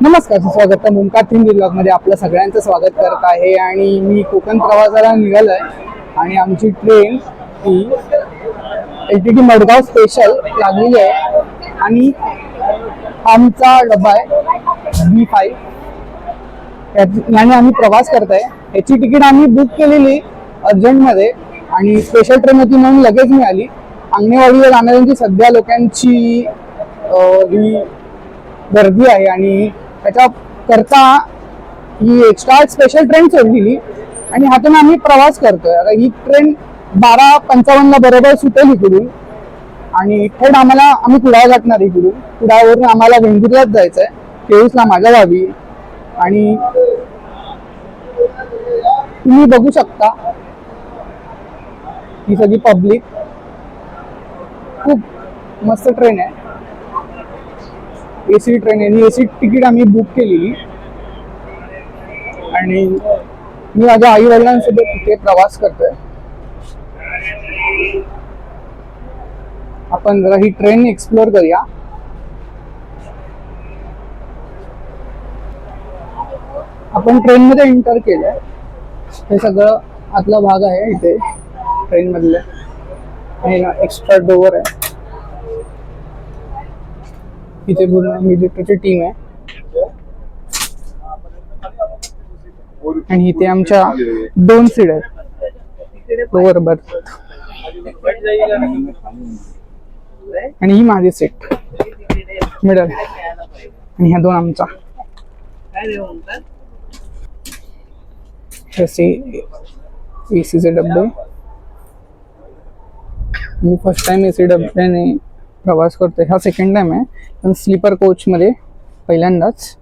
नमस्कार स्वागत मुमका हिंदी ब्लॉगमध्ये आपलं सगळ्यांचं स्वागत करत आहे आणि मी कोकण प्रवासाला निघालोय आणि आमची ट्रेन ही L T T Madgaon special लागलेली आहे आणि आमचा डबा आहे बी फाईव्ह याने आम्ही प्रवास करत आहे याची तिकीट आम्ही बुक केलेली अर्जंटमध्ये आणि स्पेशल ट्रेन होती म्हणून लगेच मिळाली. अंगणेवाडीला जाणाऱ्यांची सध्या लोकांची ही गर्दी आहे आणि त्याच्या करता ही एक्स्ट्रा स्पेशल ट्रेन सोडलेली आणि हातून आम्ही प्रवास करतोय. आता ही ट्रेन बारा पंचावन्नला बरोबर सुटेल इकडून. आणि थेट आम्हाला आम्ही कुडाळ गाठणार इकडून. कुडाळवरून आम्हाला वेंगुर्ल्यात जायचंय. केळूसला माझ्या गावी आणि तुम्ही बघू शकता ही सगळी पब्लिक खूप मस्त ट्रेन आहे. एसी ट्रेन आहे. एसी तिकीट आम्ही बुक केलेली. आणि मी माझ्या आई वडिलांसोबत तिथे प्रवास करतोय. आपण जरा ही ट्रेन एक्सप्लोअर करूया. आपण ट्रेन मध्ये एंटर केलंय. हे सगळं आतला भाग आहे इथे ट्रेन मधले हे ना एक्स्ट्रा डोअर आहे. इथे पूर्ण मिलिटरीची टीम आहे. आणि इथे आमच्या दोन सीड आहेत. लोअर बर्थ आणि ही माझी सीट मिडल आणि ह्या दोन आमचा. एसीचे डबे मी फर्स्ट टाइम एसी डब्याने प्रवास करतोय. हा सेकंड टाइम आहे. पण स्लीपर कोचमध्ये पहिल्यांदाच.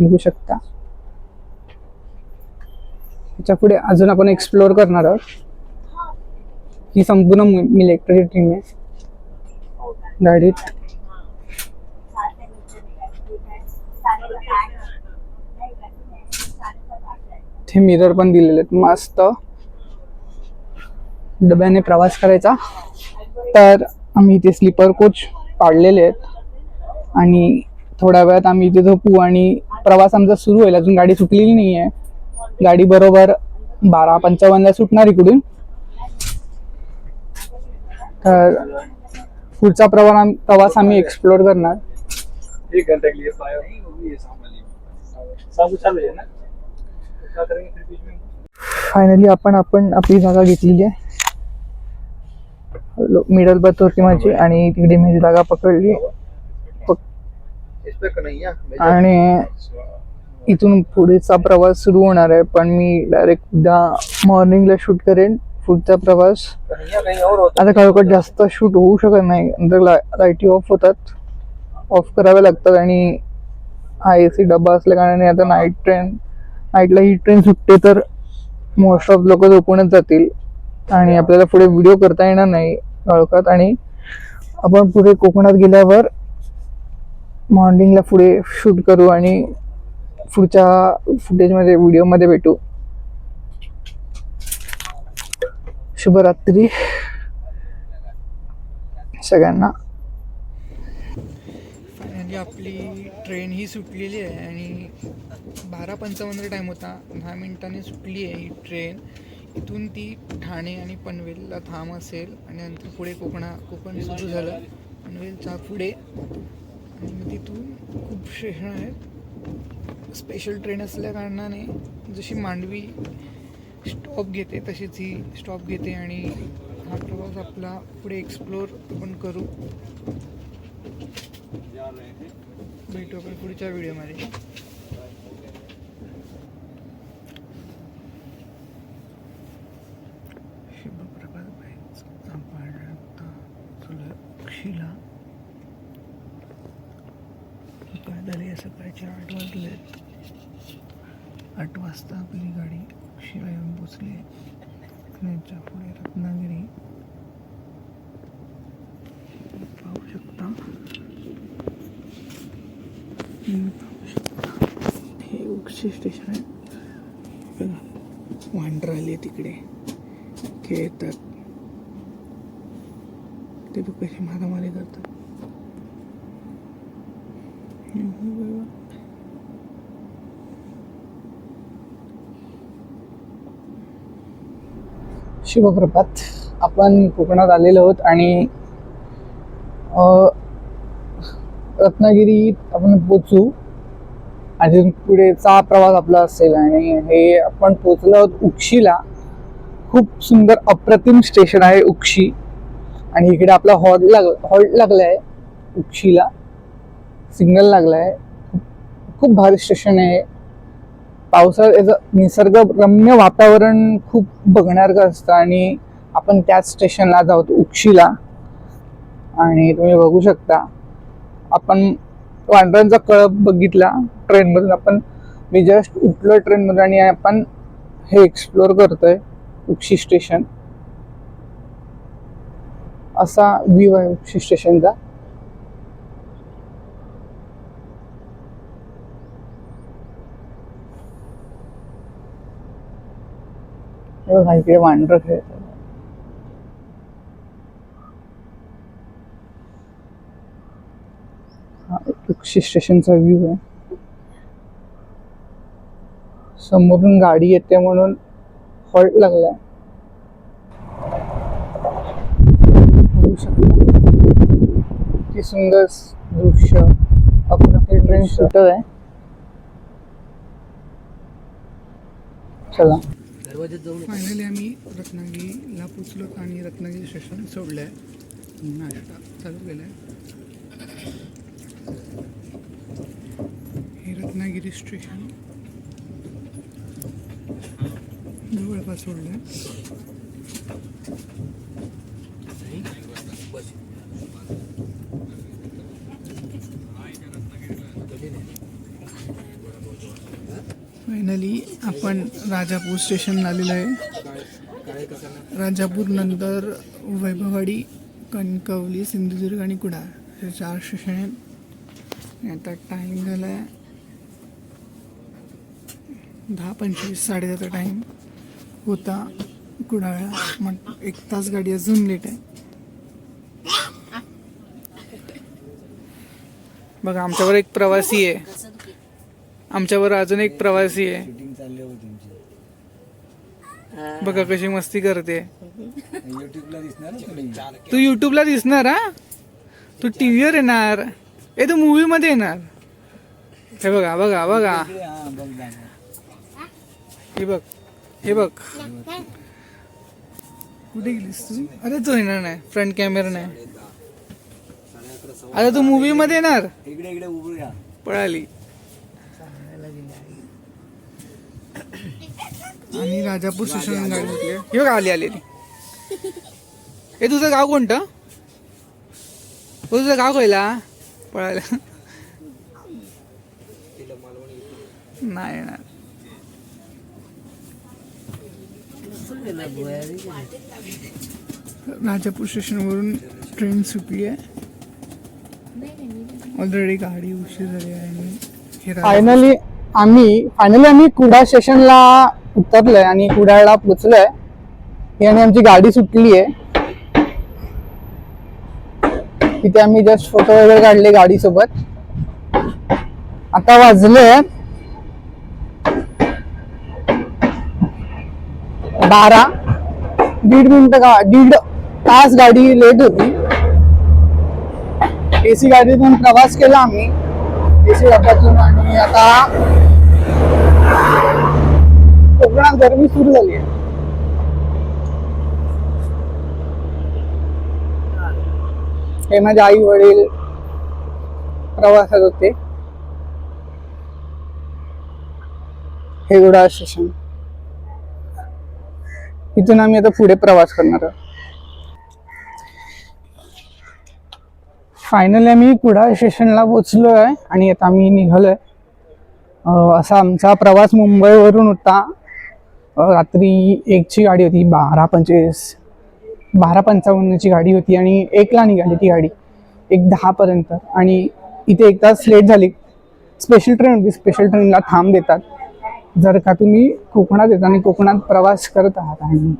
बघू शकता. त्याच्या पुढे अजून आपण एक्सप्लोअर करणार आहोत. ही संपूर्ण मिलिटरी टीम आहे. गाडीत. ते मिरर पण दिलेले आहेत. मस्त. डब्याने प्रवास करायचा. तर आम्ही इथे स्लीपर कोच पाडलेले आहेत. आणि थोड्या वेळात आम्ही इथे झोपू आणि प्रवास आमचा सुरू होईल. अजून गाडी सुटलेली नाही आहे गाडी बरोबर बारा पंचावन्नला सुटणार इकडून. तर पुढचा प्रवास प्रवास आम्ही एक्सप्लोर करणार. फायनली आपण आपण आपली जागा घेतलेली आहे. मिडल बर्थ होती माझी आणि तिकडे मी जागा पकडली. पे कन्हैया आणि इथून पुढेचा प्रवास सुरू होणार आहे पण मी डायरेक्ट उद्या मॉर्निंगला शूट करेन पुढचा प्रवास. आता खरोखर जास्त शूट होऊ शकत नाही. नंतर लाईटी ऑफ होतात. ऑफ कराव्या लागतात आणि हा ए सी डबा असल्या कारणाने आता नाईट ट्रेन नाईटला ही ट्रेन सुटते तर मोस्ट ऑफ लोक झोपूनच जातील. आणि आपल्याला पुढे व्हिडिओ करता येणार नाही काळोखात आणि आपण पुढे कोकणात गेल्यावर मॉर्निंगला पुढे शूट करू आणि पुढच्या फुटेजमध्ये व्हिडिओमध्ये भेटू. शुभरात्री सगळ्यांना. फायनली आपली ट्रेन ही सुटलेली आहे आणि बारा पंचावन्न टाईम होता. दहा मिनिटांनी सुटली आहे ही ट्रेन इथून ती ठाणे आणि पनवेलला थांब असेल आणि नंतर पुढे कोकणा कोकण सुरू झालं. पनवेलच्या पुढे. आणि मग तिथून खूप स्टेशन आहेत. स्पेशल ट्रेन असल्या कारणाने जशी मांडवी स्टॉप घेते तशीच ही स्टॉप घेते आणि हा प्रवास आपला पुढे एक्सप्लोर आपण करू. भेटू आपण पुढच्या व्हिडिओमध्ये शिवप्रभात बाईच आपण तुला शिला काय झाले सकाळचे आठ वाजले? आठ वाजता आपली गाडी शिला येऊन पोचली त्यांच्या पुढे रत्नागिरी. पाहू शकता. पाहू शकता. हे उक्षी स्टेशन आहे. बघा वांडर तिकडे. खेळतात. ते तू कशी मारामारी करतात. शुभप्रभात आपण कोकणात आलेलो आहोत आणि रत्नागिरीत आपण पोचू अजून पुढेचा प्रवास आपला असेल आणि हे आपण पोचलो आहोत उक्षीला. खूप सुंदर अप्रतिम स्टेशन आहे उक्षी. आणि इकडे आपला हॉल्ट लाग हॉल्ट लागला आहे उक्षीला. सिग्नल लागला आहे खूप भारी स्टेशन आहे. पावसाळ्याचं निसर्गरम्य वातावरण खूप बघण्यासारखं असतं आणि आपण त्याच स्टेशनला जाऊत उक्षीला. आणि तुम्ही बघू शकता. आपण वांड्रांचा कळप बघितला ट्रेनमधून आपण मी जस्ट उठलो ट्रेनमधून आणि आपण हे एक्सप्लोअर करतोय. उक्षी स्टेशन. असा व्ह्यू आहे उक्षी स्टेशनचा बघा इकडे वांडर खेळतात उक्षी स्टेशनचा व्ह्यू आहे. समोरून गाडी येते म्हणून हॉल्ट लागलाय. किती सुंदर दृश्य आपण ट्रेन सुटत आहे. चला. फायनली आम्ही रत्नागिरीला पोचलो आणि रत्नागिरी स्टेशन सोडलं आहे नाश्ता चालू केला आहे हे रत्नागिरी स्टेशन जवळपास सोडलं. आहे फायनली आपण राजापूर स्टेशनला आलेलो आहे. राजापूर नंतर वैभववाडी कणकवली सिंधुदुर्ग आणि कुडाळ हे चार स्टेशन आहेत. आता टाईम झाला आहे दहा पंचवीस साडेदहाचा टाईम होता कुडाळ मग एक तास गाडी अजून लेट आहे. बघा आमच्यावर एक प्रवासी आहे. आमच्यावर अजून एक प्रवासी आहे. बघा कशी मस्ती करते. तू युट्यूबला दिसणार हा? तू टीव्हीवर येणार. ए तू मूवी मध्ये येणार. हे बघा बघा बघा. हे बघ. हे बघ. कुठे गेलीस तू? अरे तू येणार नाही. फ्रंट कॅमेरा नाही. आता तू मूवी मध्ये येणार? इकडे इकडे उभं राहा पळाली. आणि राजापूर स्टेशन गाडी सुटली हे बघ आली आलेली हे तुझं गाव कोणतं? हो, तुझं गाव कळला पळायला नाही येणार. राजापूर स्टेशनवरून ट्रेन सुटली आहे. ऑलरेडी गाडी उशीर झाली आहे आणि फायनली आम्ही फायनली आम्ही कुडाळ स्टेशनला उतरलोय आणि कुडाळला पोचलोय याने आणि आमची गाडी सुटली आहे. तिथे आम्ही जस्ट फोटो वगैरे काढले गाडी सोबत आता वाजले बारा. दीड मिनिट गा दीड तास गाडी लेट होती. एसी गाडीतून प्रवास केला आम्ही. एसी डब्यातून आणि आता कोकणात गरमी सुरू झाली आहे. हे माझे आई वडील प्रवासात होते. हे गुडा स्टेशन. इथून आम्ही आता पुढे प्रवास करणार आहोत. फायनली आम्ही कुडाळ स्टेशनला पोचलो आहे आणि आता आम्ही निघालोय. असा आमचा प्रवास मुंबईवरून होता. रात्री एकची गाडी होती बारा पंचवीस बारा पंचावन्नची गाडी होती आणि एकला निघाली ती गाडी एक दहापर्यंत आणि इथे एक तास लेट झाली. स्पेशल ट्रेन होती. स्पेशल ट्रेनला थांब देतात. जर का तुम्ही कोकणात येता आणि कोकणात प्रवास करत आहात आणि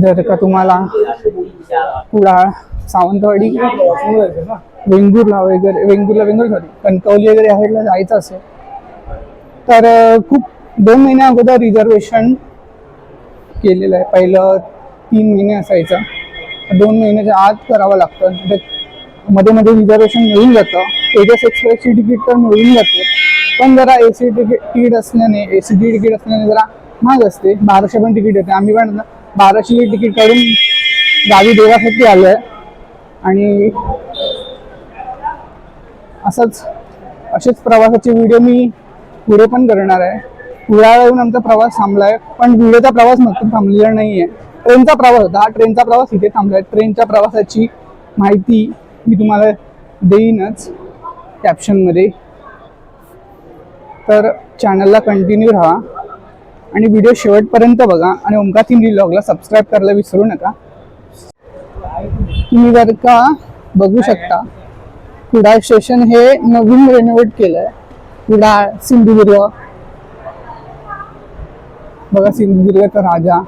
जर का तुम्हाला कुडाळ सावंतवाडी वेंगुर्ला वगैरे वेंगुर्ला वेंगुर सॉरी कणकवली वगैरे या जायचं असेल तर खूप दोन महिन्या अगोदर रिझर्वेशन केलेलं आहे. पहिलं तीन महिने असायचं. दोन महिन्याच्या आत करावं लागतं. मध्ये मध्ये रिझर्वेशन मिळून जातं. तेजस एक्सप्रेसची तिकीट तर मिळून जाते. पण जरा ए सी तिकीट तिकीट असल्याने ए सी तिकीट असल्याने जरा महाग असते. बाराशे पण तिकीट येते. आम्ही पण बाराशे तिकीट काढून गावी देवासाठी आलो आहे आणि असंच असेच प्रवासाचे व्हिडिओ मी पुढे पण करणार आहे. पुढ्या येऊन आमचा प्रवास थांबला आहे पण व्हिडिओचा प्रवास नक्की थांबलेला नाही आहे ट्रेनचा प्रवास होता. हा ट्रेनचा प्रवास इथे थांबला आहे ट्रेनच्या प्रवासाची माहिती मी तुम्हाला देईनच कॅप्शनमध्ये तर चॅनलला कंटिन्यू राहा. आणि व्हिडिओ शेवटपर्यंत बघा. आणि ओमकार हिंदी ब्लॉगला सबस्क्राईब करायला विसरू नका. तुम्ही जर का बघू शकता कुडाळ स्टेशन हे नवीन रेनोव्हेट केलंय. कुडाळ सिंधुदुर्ग. बघा सिंधुदुर्गचा राजा.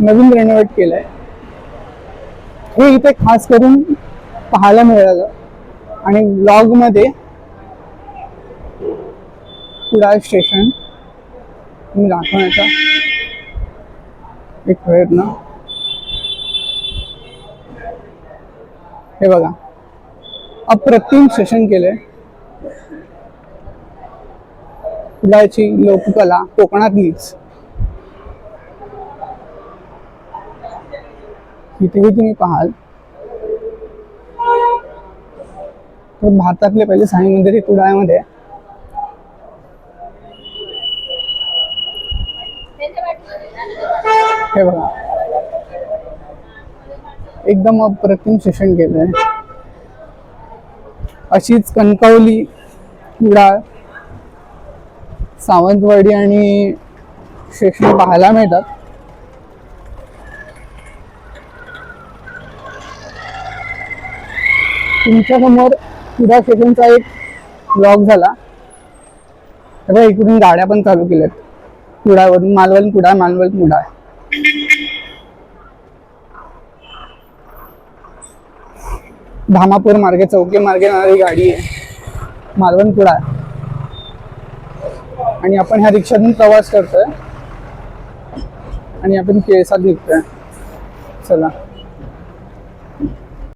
नवीन रेनोव्हेट केलंय. हे इथे खास करून पाहायला मिळालं. आणि ब्लॉगमध्ये कुडाळ स्टेशन. मी दाखवण्याचा एक प्रयत्न हे बघा. अप्रतिम स्टेशन केलंय. कुडाळची लोककला कोकणातलीच इथेही तुम्ही पाहाल. तर भारतातले पहिले साई मंदिर हे कुडाळमध्ये हे बघा. एकदम अप्रतिम शिक्षण केलंय. अशीच कणकवली कुडाळ सावंतवाडी आणि शिक्षण पाहायला मिळतात. तुमच्यासमोर कुडाळ स्टेशनचा एक ब्लॉग झाला. इकडून गाड्या पण चालू केल्यात. कुडाळवरून मालवण कुडाळ मालवण कुडाळ धामापूर मार्गे चौके मार्गे येणारी गाडी आहे. मालवणपुडा आणि आपण ह्या रिक्षातून प्रवास करतोय. आणि आपण केसात निघतोय. चला.